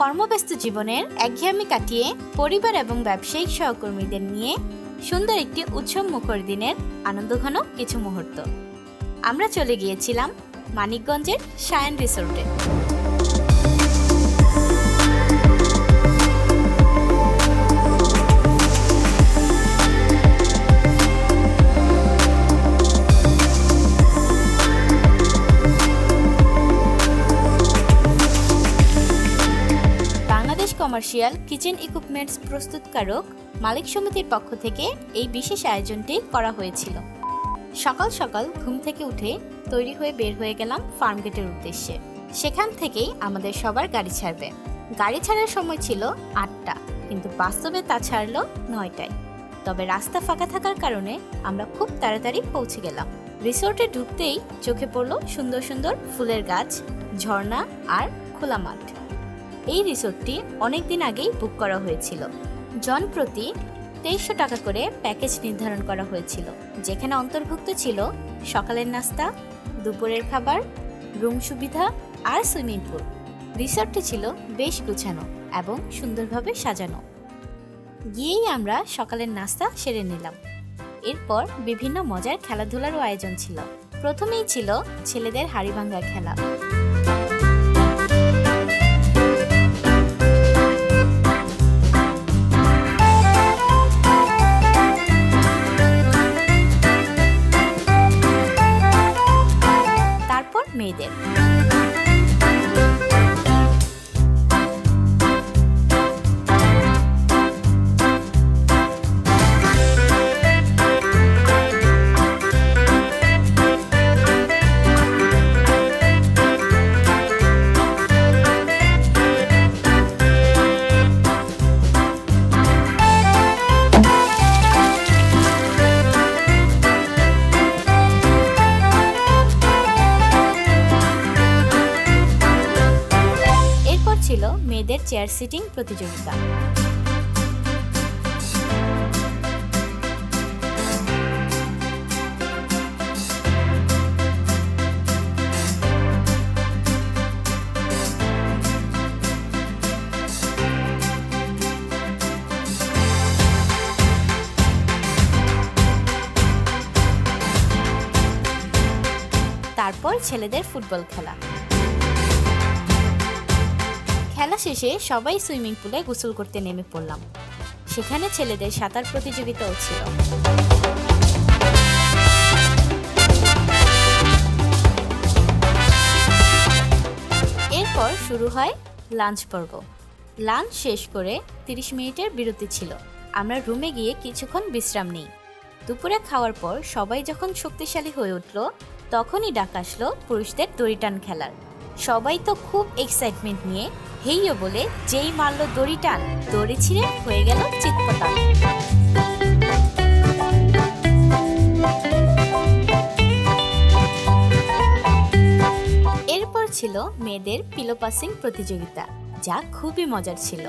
কর্মব্যস্ত জীবনের একঘেয়ামি কাটিয়ে পরিবার এবং ব্যবসায়িক সহকর্মীদের নিয়ে সুন্দর একটি উৎসব মুখর দিনের আনন্দঘন কিছু মুহূর্ত। আমরা চলে গিয়েছিলাম মানিকগঞ্জের সায়ন রিসোর্টে। কমার্শিয়াল কিচেন ইকুইপমেন্টস প্রস্তুতকারক মালিক সমিতির পক্ষ থেকে এই বিশেষ আয়োজনটি করা হয়েছিল। সকাল সকাল ঘুম থেকে উঠে তৈরি হয়ে বের হয়ে গেলাম ফার্মগেটের উদ্দেশ্যে। সেখান থেকেই আমাদের সবার গাড়ি ছাড়বে। গাড়ি ছাড়ার সময় ছিল আটটা, কিন্তু বাস্তবে তা ছাড়লো নয়টায়। তবে রাস্তা ফাঁকা থাকার কারণে আমরা খুব তাড়াতাড়ি পৌঁছে গেলাম। রিসোর্টে ঢুকতেই চোখে পড়ল সুন্দর সুন্দর ফুলের গাছ, ঝর্ণা আর খোলা মাঠ। এই রিসোর্টটি অনেক দিন আগেই বুক করা হয়েছিল। জন প্রতি তেইশশো টাকা করে প্যাকেজ নির্ধারণ করা হয়েছিল, যেখানে অন্তর্ভুক্ত ছিল সকালের নাস্তা, দুপুরের খাবার, রুম সুবিধা আর সুইমিং পুল। রিসোর্টটি ছিল বেশ গুছানো এবং সুন্দরভাবে সাজানো। গিয়েই আমরা সকালের নাস্তা সেরে নিলাম। এরপর বিভিন্ন মজার খেলাধুলারও আয়োজন ছিল। প্রথমেই ছিল ছেলেদের হাড়িভাঙ্গা খেলা। মেয়েদের চেয়ার সিটিং প্রতিযোগিতা। তারপর ছেলেদের ফুটবল খেলা। খেলা শেষে সবাই সুইমিং পুলে গোসল করতে নেমে পড়লাম। সেখানে ছেলেদের সাঁতার প্রতিযোগিতাও ছিল। এরপর শুরু হয় লাঞ্চ পর্ব। লাঞ্চ শেষ করে তিরিশ মিনিটের বিরতি ছিল। আমরা রুমে গিয়ে কিছুক্ষণ বিশ্রাম নিই। দুপুরে খাওয়ার পর সবাই যখন শক্তিশালী হয়ে উঠল, তখনই ডাক আসলো পুরুষদের দড়ি টান খেলার। সবাই তো খুব এক্সাইটমেন্ট নিয়ে হেইও বলে যেই মারল দড়ি টান দড়ি ছিঁড়ে হয়ে গেল চিৎপটান এরপর ছিল মেয়েদের পিলো পাসিং প্রতিযোগিতা, যা খুবই মজার ছিল।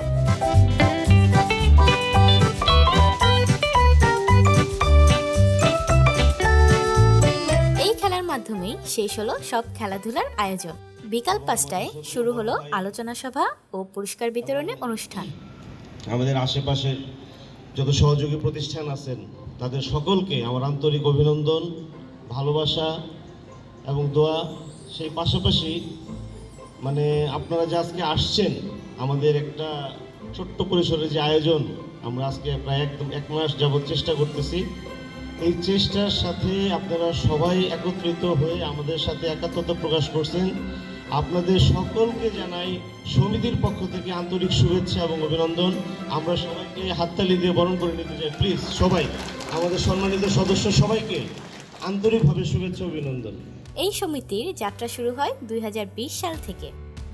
এই খেলার মাধ্যমেই শেষ হলো সব খেলাধুলার আয়োজন। বিকাল পাঁচটায় শুরু হলো আলোচনা সভা ও পুরস্কার বিতরণী অনুষ্ঠান। আমাদের আশেপাশে যত সহযোগী প্রতিষ্ঠান আছেন, তাদের সকলকে আমার আন্তরিক অভিনন্দন, ভালোবাসা এবং দোয়া। সেই পাশাপাশি মানে আপনারা যে আজকে আসছেন, আমাদের একটা ছোট্ট পরিসরের যে আয়োজন, আমরা আজকে প্রায় একদম এক মাস যাবৎ চেষ্টা করতেছি। এই চেষ্টার সাথে আপনারা সবাই একত্রিত হয়ে আমাদের সাথে একাত্মতা প্রকাশ করছেন। আপনাদের সকলকে জানাই সমিতির পক্ষ থেকে আন্তরিক শুভেচ্ছা এবং অভিনন্দন। আমরা সবাইকে হাততালি দিয়ে বরণ করে নিতে চাই। প্লিজ সবাই, আমাদের সম্মানিত সদস্য সবাইকে আন্তরিকভাবে শুভেচ্ছা, অভিনন্দন। এই সমিতির যাত্রা শুরু হয় দুই হাজার বিশ সাল থেকে।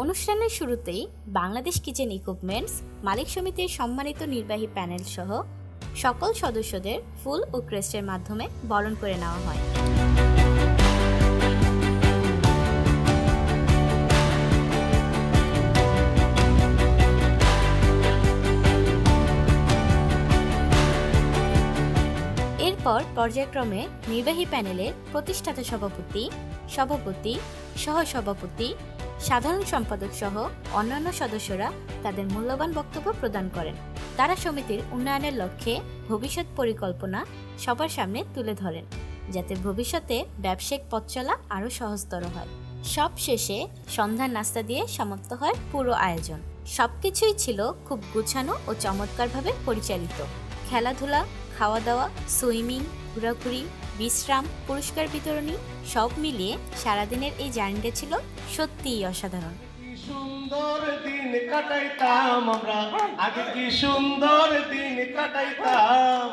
অনুষ্ঠানের শুরুতেই বাংলাদেশ কিচেন ইকুইপমেন্টস মালিক সমিতির সম্মানিত নির্বাহী প্যানেল সহ সকল সদস্যদের ফুল ও ক্রেস্টের মাধ্যমে বরণ করে নেওয়া হয়। এরপর পর্যায়ক্রমে নির্বাহী প্যানেলের প্রতিষ্ঠাতা সভাপতি সভাপতি, সহসভাপতি, সাধারণ সম্পাদক সহ অন্যান্য সদস্যরা তাদের মূল্যবান বক্তব্য প্রদান করেন। তারা সমিতির উন্নয়নের লক্ষ্যে ভবিষ্যৎ পরিকল্পনা সবার সামনে তুলে ধরেন, যাতে ভবিষ্যতে ব্যবসায়িক পথ চলা আরও সহজতর হয়। সব শেষে সন্ধ্যার নাস্তা দিয়ে সমাপ্ত হয় পুরো আয়োজন। সবকিছুই ছিল খুব গুছানো ও চমৎকারভাবে পরিচালিত। খেলাধুলা খাওয়া দাওয়া সুইমিং, ঘোরাঘুরি, বিশ্রাম, পুরস্কার বিতরণী, সব মিলিয়ে সারাদিনের এই জার্নিটা ছিল সত্যিই অসাধারণ। সুন্দর দিন কাটাইতাম আমরা। আগে কি সুন্দর দিন কাটাইতাম।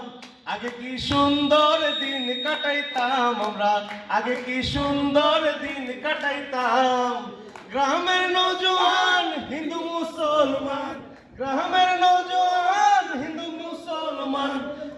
আগে কি সুন্দর দিন কাটাইতাম আমরা। আগে কি সুন্দর দিন কাটাইতাম। গ্রামের নৌজওয়ান হিন্দু মুসলমান, গ্রামের